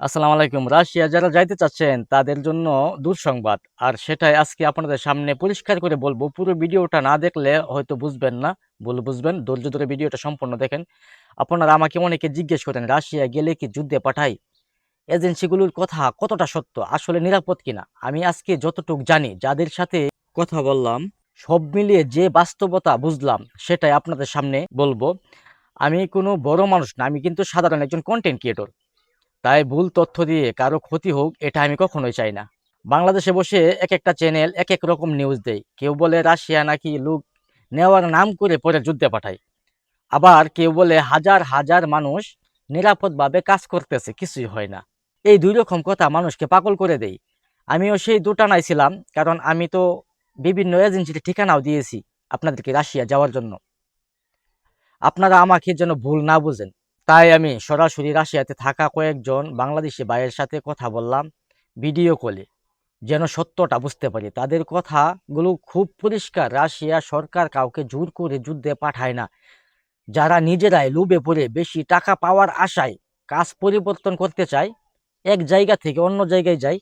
আসসালামু আলাইকুম। রাশিয়া যারা যাইতে চাচ্ছেন, তাদের জন্য দুঃসংবাদ। আর সেটাই আজকে আপনাদের সামনে পরিষ্কার করে বলব, পুরো ভিডিওটা না দেখলে হয়তো বুঝবেন না। ভুল বুঝবেন, ধৈর্য ধরে ভিডিওটা সম্পূর্ণ দেখেন। আপনারা আমাকে অনেকে জিজ্ঞেস করেন, রাশিয়া গেলে কি যুদ্ধে পাঠাই? এজেন্সিগুলোর কথা কতটা সত্য, আসলে নিরাপদ কিনা? আমি আজকে যতটুক জানি, যাদের সাথে কথা বললাম, সব মিলিয়ে যে বাস্তবতা বুঝলাম, সেটাই আপনাদের সামনে বলব। আমি কোনো বড় মানুষ না, আমি কিন্তু সাধারণ একজন কন্টেন্ট ক্রিয়েটর তাই ভুল তথ্য দিয়ে কারও ক্ষতি হোক, এটা আমি কখনোই চাই না। বাংলাদেশে বসে এক একটা চ্যানেল এক এক রকম নিউজ দেয়। কেউ বলে রাশিয়া নাকি লোক নেওয়ার নাম করে পরে যুদ্ধে পাঠায়। আবার কেউ বলে হাজার হাজার মানুষ নিরাপদভাবে কাজ করতেছে, কিছুই হয় না। এই দুই রকম কথা মানুষকে পাগল করে দেয়। আমিও সেই দুটানায় ছিলাম, কারণ আমি তো বিভিন্ন এজেন্সির ঠিকানাও দিয়েছি আপনাদেরকে রাশিয়া যাওয়ার জন্য। আপনারা আমাকে যেন ভুল না বুঝেন। তাই আমি সরাসরি রাশিয়াতে থাকা কয়েকজন বাংলাদেশি ভাইয়ের সাথে কথা বললাম ভিডিও কলে যেন সত্যটা বুঝতে পারি, তাদের কথাগুলো খুব পরিষ্কার। রাশিয়া সরকার কাউকে জোর করে যুদ্ধে পাঠায় না। যারা নিজেরাই লুবে পড়ে বেশি টাকা পাওয়ার আশায় কাজ পরিবর্তন করতে চায়, এক জায়গা থেকে অন্য জায়গায় যায়,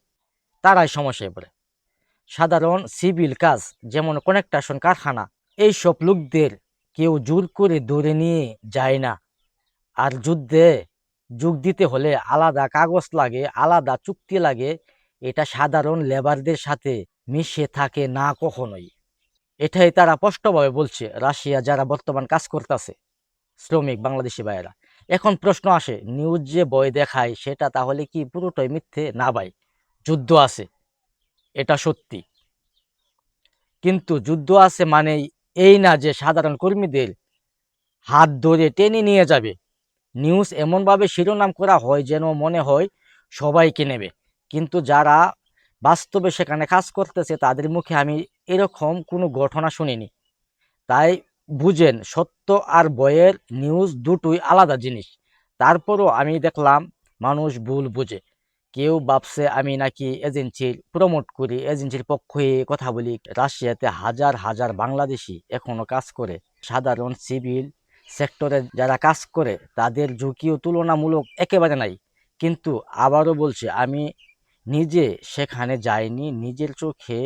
তারাই সমস্যায় পড়ে। সাধারণ সিভিল কাজ যেমন কনেকট্রাশন কারখানা, এইসব লোকদের কেউ জোর করে ধরে নিয়ে যায় না। আর যুদ্ধে যোগ দিতে হলে আলাদা কাগজ লাগে, আলাদা চুক্তি লাগে। এটা সাধারণ লেবারদের সাথে মিশে থাকে না কখনোই। এটাই তারা স্পষ্টভাবে বলছে, রাশিয়া যারা বর্তমান কাজ করতেছে, শ্রমিক বাংলাদেশি ভাইয়েরা। এখন প্রশ্ন আসে, নিউজ যে বই দেখায় সেটা তাহলে কি পুরোটাই মিথ্যে? না ভাই, যুদ্ধ আছে, এটা সত্যি। কিন্তু যুদ্ধ আছে মানে এই না যে সাধারণ কর্মীদের হাত ধরে টেনে নিয়ে যাবে। নিউজ এমনভাবে শিরোনাম করা হয় যেন মনে হয় সবাইকে নেবে। কিন্তু যারা বাস্তবে সেখানে কাজ করতেছে, তাদের মুখে আমি এরকম কোনো ঘটনা শুনিনি। তাই বুঝেন, সত্য আর বইয়ের নিউজ দুটোই আলাদা জিনিস। তারপরও আমি দেখলাম, মানুষ ভুল বুঝে। কেউ ভাবছে আমি নাকি এজেন্সির প্রমোট করি, এজেন্সির পক্ষে কথা বলি। রাশিয়াতে হাজার হাজার বাংলাদেশি এখনও কাজ করে। সাধারণ সিভিল সেক্টরে যারা কাজ করে, তাদের ঝুঁকিও তুলনামূলক একেবারে নাই। কিন্তু আবারও বলছি, আমি নিজে সেখানে যাইনি, নিজের চোখে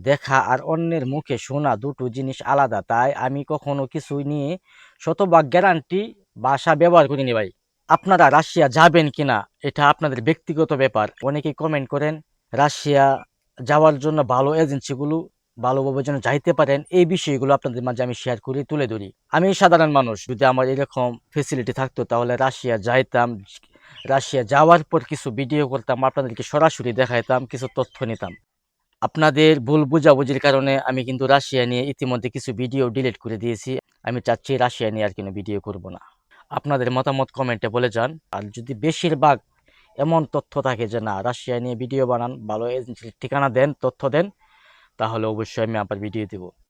দেখা আর অন্যের মুখে শোনা দুটো জিনিস আলাদা। তাই আমি কখনো কিছু নিয়ে শতভাগ গ্যারান্টি ভাষা ব্যবহার করিনি ভাই। আপনারা রাশিয়া যাবেন কিনা, এটা আপনাদের ব্যক্তিগত ব্যাপার। অনেকেই কমেন্ট করেন, রাশিয়া যাওয়ার জন্য ভালো এজেন্সিগুলো ভালোভাবে যেন যাইতে পারেন, এই বিষয়গুলো আপনাদের মাঝে আমি শেয়ার করি তুলে ধরি। আমি সাধারণ মানুষ, যদি আমার এরকম ফেসিলিটি থাকতো, তাহলে রাশিয়া যাইতাম, রাশিয়া যাওয়ার পর কিছু ভিডিও করতাম, আপনাদেরকে সরাসরি দেখাইতাম, কিছু তথ্য নিতাম। আপনাদের ভুল বুঝাবুঝির কারণে আমি কিন্তু রাশিয়া নিয়ে ইতিমধ্যে কিছু ভিডিও ডিলিট করে দিয়েছি। আমি চাচ্ছি রাশিয়া নিয়ে আর কোনো ভিডিও করব না। আপনাদের মতামত কমেন্টে বলে যান। আর যদি বেশিরভাগ এমন তথ্য থাকে যে, না, রাশিয়া নিয়ে ভিডিও বানান, ভালো এজেন্সির ঠিকানা দেন, তথ্য দেন তাহলে অবশ্যই আমি আবার ভিডিও দেব